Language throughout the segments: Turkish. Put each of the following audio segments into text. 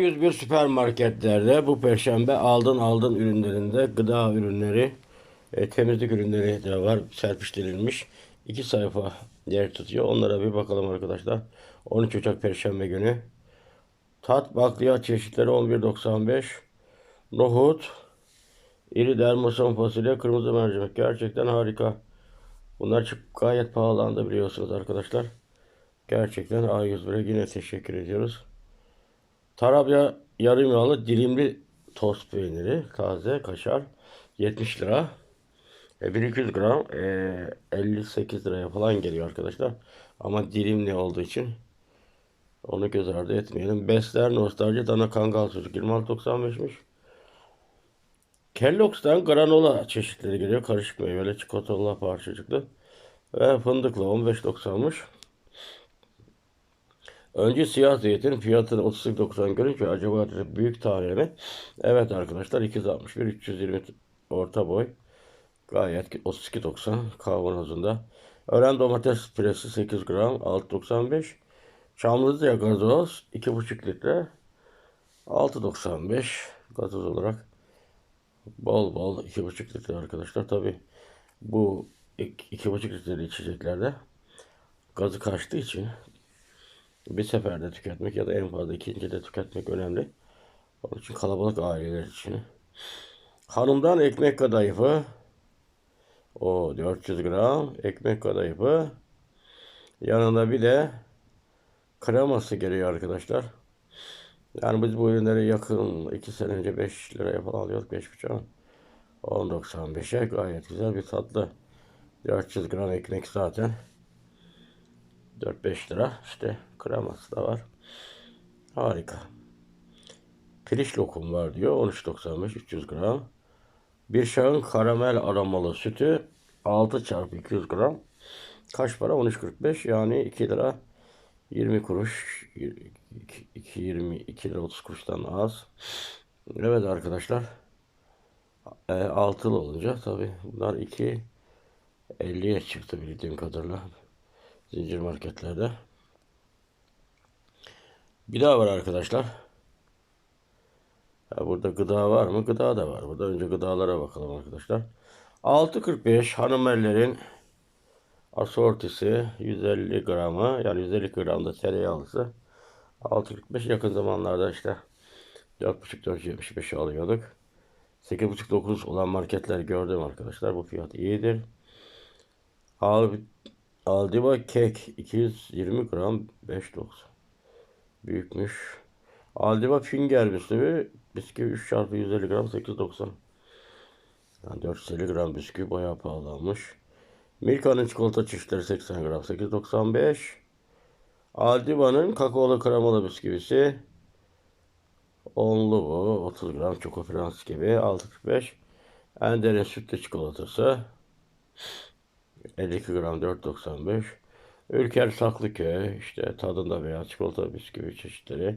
101 süpermarketlerde bu perşembe aldın aldın ürünlerinde gıda ürünleri, e, temizlik ürünleri de var serpiştirilmiş. İki sayfa yer tutuyor. Onlara bir bakalım arkadaşlar. 13 Ocak Perşembe günü. Tat bakliyat çeşitleri 11.95. Nohut, iri dermoson fasulye, kırmızı mercimek. Gerçekten harika. Bunlar çok gayet pahalandı biliyorsunuz arkadaşlar. Gerçekten A101'e yine teşekkür ediyoruz. Tarabya yarım yağlı dilimli tost peyniri, taze kaşar 70 lira. E, 1200 gram e, 58 liraya falan geliyor arkadaşlar. Ama dilimli olduğu için onu göz ardı etmeyelim. Besler nostalji dana kangal sucuk 26.95'miş. Kellogg's'tan granola çeşitleri geliyor. Karışık meyveli, çikolatalı, parçacıklı. Ve fındıklı 15.90'mış. Önce siyah zeytin fiyatını 38.90 görünce acaba büyük tane mi? Evet arkadaşlar 261 320 orta boy. Gayet 32.90 kavanozunda. Öğren domates püresi 8 gram 6.95. Çamlıca gazoz 2.5 litre 6.95 gazoz olarak bol bol 2.5 litre arkadaşlar. Tabi bu 2.5 litreli içeceklerde gazı kaçtığı için bir seferde tüketmek ya da en fazla ikinci de tüketmek önemli. Onun için kalabalık aileler için. Hanımdan ekmek kadayıfı. O 400 gram ekmek kadayıfı. Yanında bir de kreması geliyor arkadaşlar. Yani biz bu ürünleri yakın 2 sene önce 5 liraya falan alıyorduk. 5,5 10.95'e gayet güzel bir tatlı. 400 gram ekmek zaten 4-5 lira. İşte kreması da var. Harika. Piliç lokum var diyor. 13.95 300 gram. Bir şahın karamel aromalı sütü 6 çarpı 200 gram. Kaç para? 13.45 yani 2 lira 20 kuruş 2, 20 2 lira 30 kuruştan az. Evet arkadaşlar. E, altılı olunca tabi bunlar 2 50'ye çıktı bildiğim kadarıyla zincir marketlerde. Bir daha var arkadaşlar. Ya burada gıda var mı? Gıda da var. Burada önce gıdalara bakalım arkadaşlar. 6.45 hanımellerin asortisi 150 gramı yani 150 gramda tereyağlısı 6.45 yakın zamanlarda işte 4.5-4.75 alıyorduk. 8.5-9 olan marketler gördüm arkadaşlar. Bu fiyat iyidir. Al, Aldiva kek 220 gram 5.90 büyükmüş. Aldiva Finger bisküvi bisküvi 3 çarpı 150 gram 8.90 yani 450 gram bisküvi bayağı pahalanmış. Milka'nın çikolata çeşitleri 80 gram 8.95 Aldiva'nın kakaolu kremalı bisküvisi onlu bu 30 gram Choco Frans gibi 6.45 Ender'in sütlü çikolatası 52 gram 4.95 Ülker Saklıköy işte tadında beyaz çikolata bisküvi çeşitleri.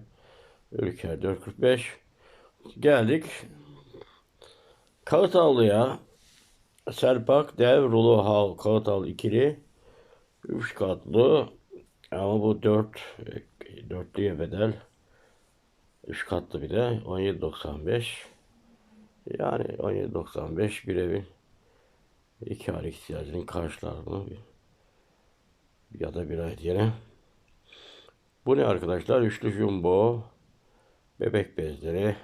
Ülker 4.45 geldik. Kağıtavlu'ya Serpak Dev Rulo Hal Kağıtavlu ikili. 3 katlı. Ama bu 4 dörtlüye bedel. 3 katlı bir de 17.95 yani 17.95 bir evin iki ay ihtiyacının karşılar mı? Ya da bir ay diyelim. Bu ne arkadaşlar? Üçlü jumbo bebek bezleri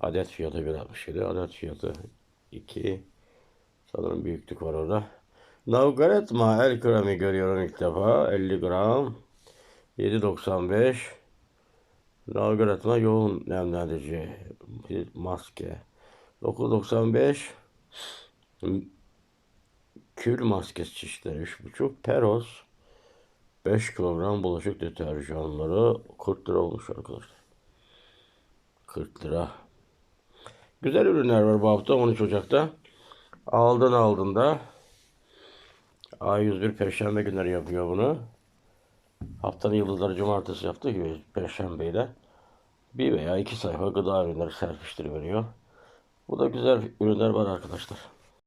adet fiyatı 1.67 adet fiyatı 2 sanırım büyüklük var orada. Navgaretma el kremi görüyorum ilk defa 50 gram 7.95 Navgaretma yoğun nemlendirici maske 9.95 Kül maskesi çeşitleri 3,5. Peros 5 kilogram bulaşık deterjanları 40 lira olmuş arkadaşlar. 40 lira. Güzel ürünler var bu hafta 13 Ocak'ta. Aldın aldın da A101 Perşembe günleri yapıyor bunu. Haftanın yıldızları cumartesi yaptığı gibi Perşembe'yle bir veya iki sayfa gıda ürünleri serpiştiriveriyor. Bu da güzel ürünler var arkadaşlar.